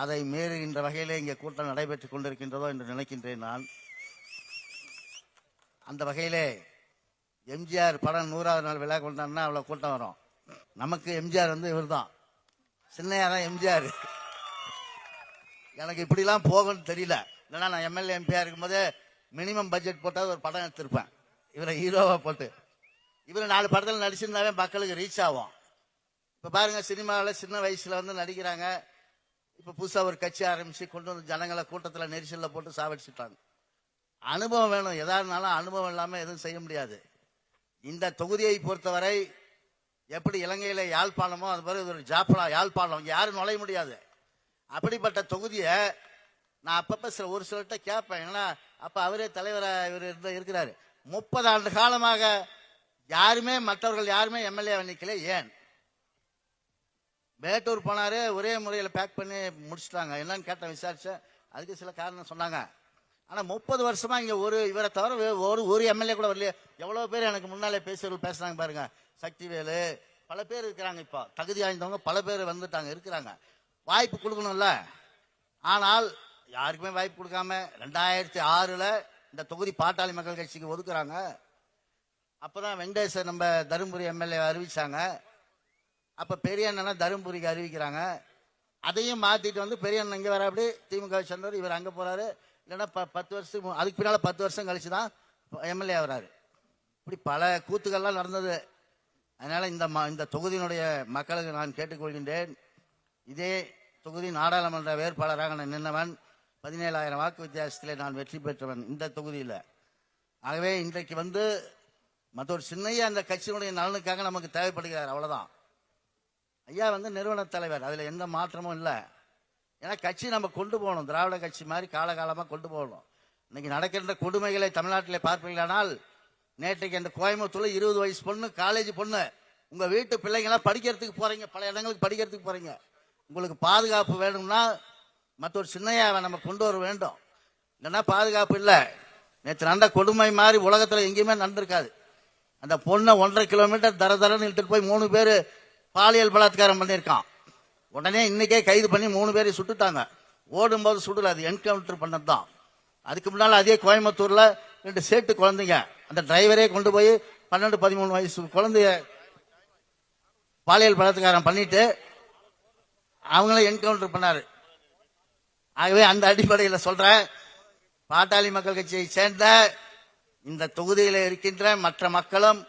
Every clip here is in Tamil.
அதை மீறுகின்ற வகையிலே இங்கே கூட்டம் நடைபெற்றுக் கொண்டிருக்கின்றதோ என்று நினைக்கின்றேன் நான். அந்த வகையிலே எம்ஜிஆர் படம் நூறாவது நாள் விழா கொண்டாடினா அவ்வளோ கூட்டம் வரும். நமக்கு எம்ஜிஆர் வந்து இவர்தான். சின்னையா தான் எம்ஜிஆர்? எனக்கு இப்படிலாம் போகும்னு தெரியல. இல்லைன்னா நான் எம்எல்ஏ எம்பியாக இருக்கும்போது மினிமம் பட்ஜெட் போட்டால் ஒரு படம் எடுத்திருப்பேன். இவரை ஹீரோவாக போட்டு. இவர் நாலு படத்தில் நடிச்சிருந்தாவே மக்களுக்கு ரீச் ஆகும். இப்போ பாருங்கள் சினிமாவில் சின்ன வயசில் வந்து நடிக்கிறாங்க. இப்போ புதுசாக ஒரு கட்சி ஆரம்பித்து கொண்டு வந்து ஜனங்களை கூட்டத்தில் நெரிசலில் போட்டு சாவடிச்சுட்டாங்க. அனுபவம் வேணும். எதா இருந்தாலும் அனுபவம் இல்லாமல் எதுவும் செய்ய முடியாது. இந்த தொகுதியை பொறுத்தவரை எப்படி இலங்கையில் யாழ்ப்பாணமோ அது மாதிரி ஒரு ஜாப்பனா யாழ்ப்பாணம் யாரும் நுழைய முடியாது. அப்படிப்பட்ட தொகுதியை நான் அப்பப்போ சில ஒரு சிலர்கிட்ட கேட்பேன். ஏன்னா அப்போ அவரே தலைவராக இவர் இருந்த இருக்கிறாரு. முப்பது ஆண்டு காலமாக யாருமே மற்றவர்கள் யாருமே எம்எல்ஏ நிற்கல ஏன்? மேட்டூர் போனாரு ஒரே முறையில் பேக் பண்ணி முடிச்சுட்டாங்க. என்னன்னு கேட்டேன் விசாரிச்சேன். அதுக்கு சில காரணம் சொன்னாங்க. ஆனால் முப்பது வருஷமா இங்கே ஒரு இவரை தவிர ஒரு ஒரு எம்எல்ஏ கூட வரலையே. எவ்வளோ பேர் எனக்கு முன்னாலே பேசுறவர்கள் பேசுறாங்க பாருங்க. சக்திவேலு பல பேர் இருக்கிறாங்க இப்போ. தகுதி வாய்ந்தவங்க பல பேர் வந்துட்டாங்க இருக்கிறாங்க. வாய்ப்பு கொடுக்கணும்ல. ஆனால் யாருக்குமே வாய்ப்பு கொடுக்காம ரெண்டாயிரத்தி ஆறில் இந்த தொகுதி பாட்டாளி மக்கள் கட்சிக்கு ஒதுக்குறாங்க. அப்பதான் வெங்கடேசன் நம்ம தருமபுரி எம்எல்ஏ அறிவிச்சாங்க. அப்ப பெரிய அண்ணனை தருமபுரிக்கு அறிவிக்கிறாங்க. அதையும் மாத்திட்டு வந்து பெரிய அண்ணன் இங்க வர அப்படி திமுக சேர்ந்தவர் இவர் அங்க போறாரு. இல்லைன்னா ப- பத்து வருஷத்துக்கு அதுக்கு பின்னால பத்து வருஷம் கழிச்சு தான் எம்எல்ஏ ஆகிறாரு. இப்படி பல கூத்துக்கள்லாம் நடந்தது. அதனால இந்த ம- இந்த தொகுதியினுடைய மக்களுக்கு நான் கேட்டுக்கொள்கின்றேன். இதே தொகுதி நாடாளுமன்ற வேட்பாளராக நான் நின்றவன் பதினேழாயிரம் வாக்கு வித்தியாசத்தில் நான் வெற்றி பெற்றவன் இந்த தொகுதியில். ஆகவே இன்றைக்கு வந்து மற்றொரு சின்னையா அந்த கட்சியினுடைய நலனுக்காக நமக்கு தேவைப்படுகிறார் அவ்வளோதான் ஐயா வந்து நிறுவன தலைவர் அதில் எந்த மாற்றமும் இல்லை. ஏன்னா கட்சி நம்ம கொண்டு போகணும். திராவிட கட்சி மாதிரி காலகாலமாக கொண்டு போகணும். இன்னைக்கு நடக்கின்ற கொடுமைகளை தமிழ்நாட்டில் பார்ப்பீர்களானால் நேற்றைக்கு அந்த கோயம்புத்தூரில் இருபது வயசு பொண்ணு காலேஜ் பொண்ணு உங்கள் வீட்டு பிள்ளைங்களாம் படிக்கிறதுக்கு போகிறீங்க பல இடங்களுக்கு படிக்கிறதுக்கு போகிறீங்க உங்களுக்கு பாதுகாப்பு வேணும்னா மற்றொரு சின்னையாவை நம்ம கொண்டு வர வேண்டும். இல்லைன்னா பாதுகாப்பு இல்லை. நேற்று நடந்த கொடுமை மாதிரி உலகத்தில் எங்கேயுமே நடந்திருக்காது. அந்த பொண்ணை ஒன்றரை கிலோமீட்டர் தர தரன்னு இழுத்துட்டு போய் மூணு பேர் பாலியல் பலாத்காரம் பண்ணியிருக்கான். உடனே இன்னைக்கே கைது பண்ணி மூணு பேரை சுட்டுட்டாங்க. ஓடும்போது சுடல அது என்கவுண்டர் பண்ணது தான் அதுக்கு முன்னால் அதே கோயம்புத்தூரில் ரெண்டு சேட்டு குழந்தைங்க. அந்த டிரைவரே கொண்டு போய் பன்னெண்டு பதிமூணு வயசு குழந்தைய பாலியல் பலாத்காரம் பண்ணிட்டு அவங்கள என்கவுண்டர் பண்ணாரு. ஆகவே அந்த அடிப்படையில் சொல்றேன். பாட்டாளி மக்கள் கட்சியை சேர்ந்த இந்த தொகுதியில் இருக்கின்ற மற்ற மக்களும்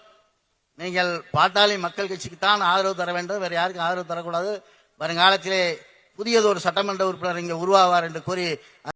நீங்கள் பாட்டாளி மக்கள் கட்சிக்கு தான் ஆதரவு தர வேண்டும். வேறு யாருக்கும் ஆதரவு தரக்கூடாது. வருங்காலத்திலே புதியதொரு சட்டமன்ற உறுப்பினர் இங்கே உருவாவார் என்று கூறி